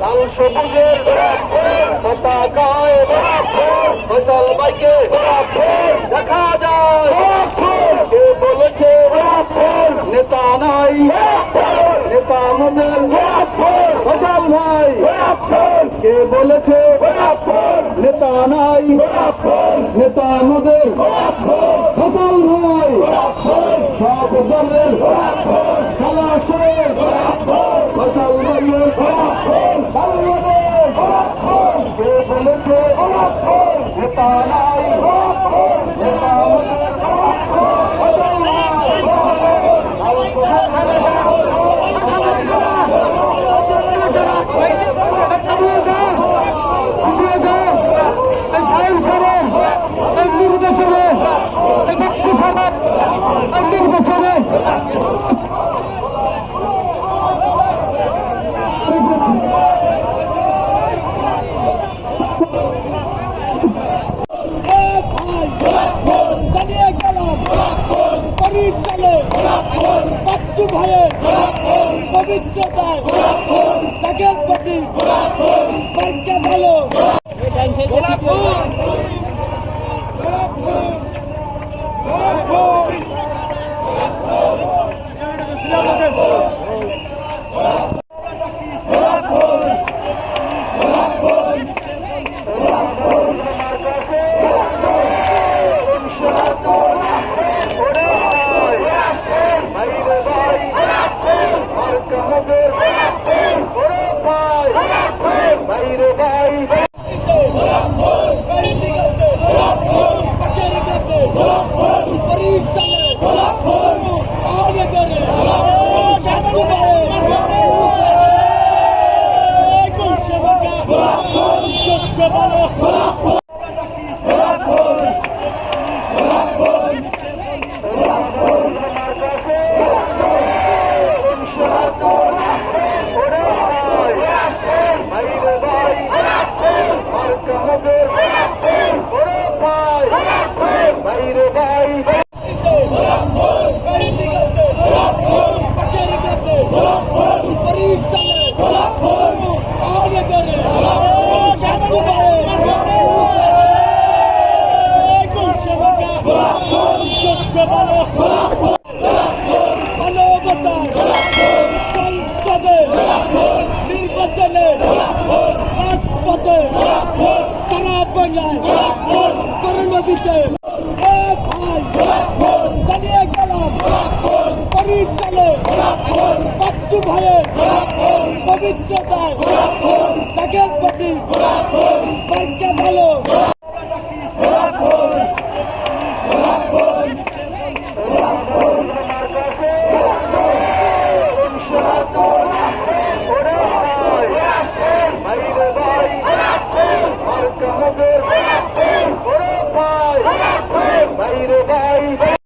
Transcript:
লাল সবুজের পতাকায় ফসল বাইকে দেখা যায় কে বলেছে নেতা নাই নেতা আমাদের ফসল ভাই কে বলেছে নেতা নাই নেতা আমাদের ফসল ভাই সব দলের নেতা পরিশ চলে বাচ্চু ভাইয়ের পবিত্রতায় তাকে প্রতি ভালো। Trabalhou! নির্বাচনে রাজপথে সারা বাংলায় করোনা দিতে চালিয়ে গেলাম পরিশালে বাচ্চু ভাইয়ের পবিত্রতায় ভালো